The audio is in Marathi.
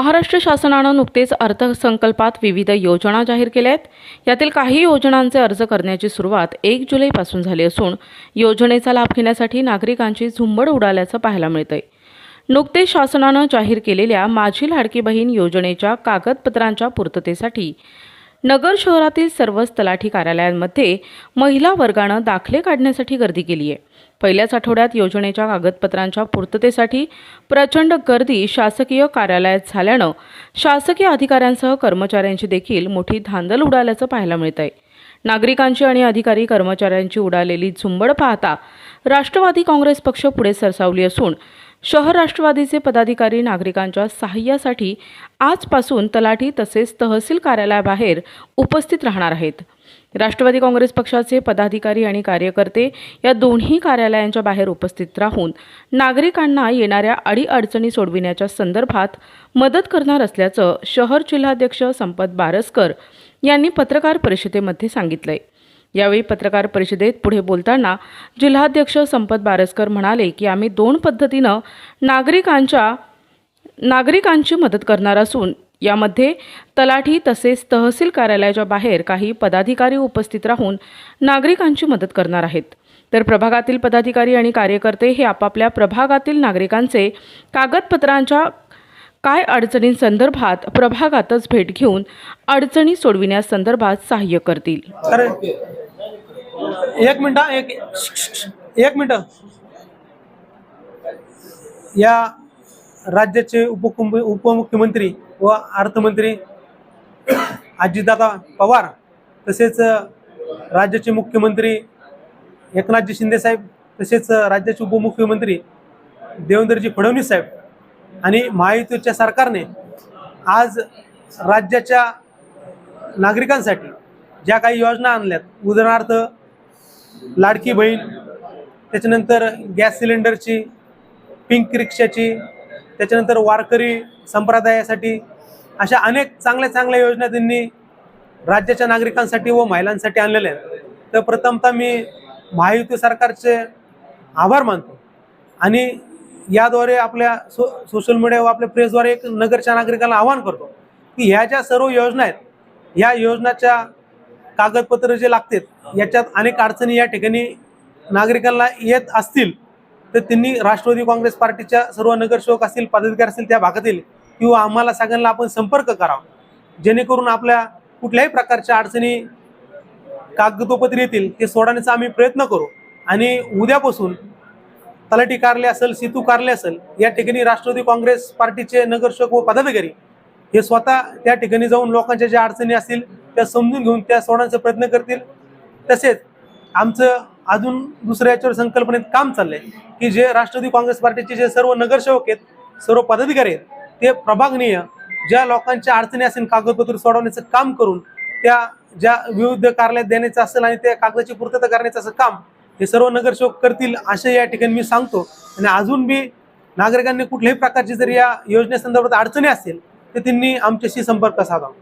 महाराष्ट्र शासनानं नुकतेच अर्थसंकल्पात विविध योजना जाहीर केल्या आहेत यातील काही योजनांचे अर्ज करण्याची सुरुवात एक जुलैपासून झाली असून योजनेचा लाभ घेण्यासाठी नागरिकांची झुंबड उडाल्याचं पाहायला मिळतंय. नुकतेच शासनानं जाहीर केलेल्या माझी लाडकी बहीण योजनेच्या कागदपत्रांच्या पूर्ततेसाठी नगर शहरातील सर्वच तलाठी कार्यालयांमध्ये महिला वर्गानं दाखले काढण्यासाठी गर्दी केली आहे. पहिल्याच आठवड्यात योजनेच्या कागदपत्रांच्या पूर्ततेसाठी प्रचंड गर्दी शासकीय कार्यालयात झाल्यानं शासकीय अधिकाऱ्यांसह कर्मचाऱ्यांची देखील मोठी धांदल उडाल्याचं पाहायला मिळत आहे नागरिकांची आणि अधिकारी कर्मचाऱ्यांची उडालेली झुंबड पाहता राष्ट्रवादी काँग्रेस पक्ष पुढे सरसावली असून शहर राष्ट्रवादीचे पदाधिकारी नागरिकांच्या सहाय्यासाठी आजपासून तलाठी तसेच तहसील कार्यालयाबाहेर उपस्थित राहणार आहेत. राष्ट्रवादी काँग्रेस पक्षाचे पदाधिकारी आणि कार्यकर्ते या दोन्ही कार्यालयांच्या बाहेर उपस्थित राहून नागरिकांना येणाऱ्या अडीअडचणी सोडविण्याच्या संदर्भात मदत करणार असल्याचं शहर जिल्हाध्यक्ष संपत बारसकर यांनी पत्रकार परिषदेमध्ये सांगितलंय. यावेळी पत्रकार परिषदेत पुढे बोलताना जिल्हाध्यक्ष संपत बारसकर म्हणाले की आम्ही दोन पद्धतीनं नागरिकांच्या नागरिकांची मदत करणार असून यामध्ये तलाठी तसेच तहसील कार्यालयाच्या बाहेर काही पदाधिकारी उपस्थित राहून नागरिकांची मदत करणार आहेत. तर प्रभागातील पदाधिकारी आणि कार्यकर्ते हे आपापल्या प्रभागातील नागरिकांचे कागदपत्रांच्या काय अडचणींसंदर्भात प्रभागातच भेट घेऊन अडचणी सोडविण्यासंदर्भात सहाय्य करतील? एक मिनिट एक एक मिनिट. या राज्याचे उपकुंभ उपमुख्यमंत्री व अर्थमंत्री अजितदादा पवार तसेच राज्याचे मुख्यमंत्री एकनाथजी शिंदे साहेब तसेच राज्याचे उपमुख्यमंत्री देवेंद्रजी फडणवीस साहेब आणि महायुतीच्या सरकारने आज राज्याच्या नागरिकांसाठी ज्या काही योजना आणल्यात उदाहरणार्थ लाडकी बहीण त्याच्यानंतर गॅस सिलेंडरची पिंक रिक्षाची त्याच्यानंतर वारकरी संप्रदायासाठी अशा अनेक चांगल्या चांगल्या योजना त्यांनी राज्याच्या नागरिकांसाठी व महिलांसाठी आणलेल्या आहेत. तर प्रथमतः मी महायुती सरकारचे आभार मानतो आणि याद्वारे आपल्या सो सोशल मीडिया व आपल्या प्रेसद्वारे एक नगरच्या नागरिकांना आवाहन करतो की ह्या ज्या सर्व योजना आहेत या योजनाच्या कागदपत्र जे लागतात याच्यात अनेक अडचणी या ठिकाणी नागरिकांना येत असतील तर त्यांनी राष्ट्रवादी काँग्रेस पार्टीच्या सर्व नगरसेवक असतील पदाधिकारी असतील त्या भागातील किंवा आम्हाला सगळ्यांना आपण संपर्क करावा. जेणेकरून आपल्या कुठल्याही प्रकारच्या अडचणी कागदोपत्री येतील ते सोडवण्याचा आम्ही प्रयत्न करू. आणि उद्यापासून तलाठी कारले असेल सेतू कारले असेल या ठिकाणी राष्ट्रवादी काँग्रेस पार्टीचे नगरसेवक व पदाधिकारी हे स्वतः त्या ठिकाणी जाऊन लोकांच्या ज्या अडचणी असतील त्या समजून घेऊन त्या सोडवण्याचा प्रयत्न करतील. तसेच आमचं अजून दुसऱ्या याच्यावर संकल्पनेत काम चाललंय की जे राष्ट्रवादी काँग्रेस पार्टीचे जे सर्व नगरसेवक आहेत सर्व पदाधिकारी आहेत ते प्रभागनीय ज्या लोकांच्या अडचणी असेल कागदपत्र सोडवण्याचं काम करून त्या ज्या विविध कार्यालयात देण्याचं असेल आणि त्या कागदाची पूर्तता करण्याचं असं काम हे सर्व नगरसेवक करतील असे या ठिकाणी मी सांगतो. आणि अजून बी नागरिकांनी कुठल्याही प्रकारची जर या योजनेसंदर्भात अडचणी असतील तर त्यांनी आमच्याशी संपर्क साधावा.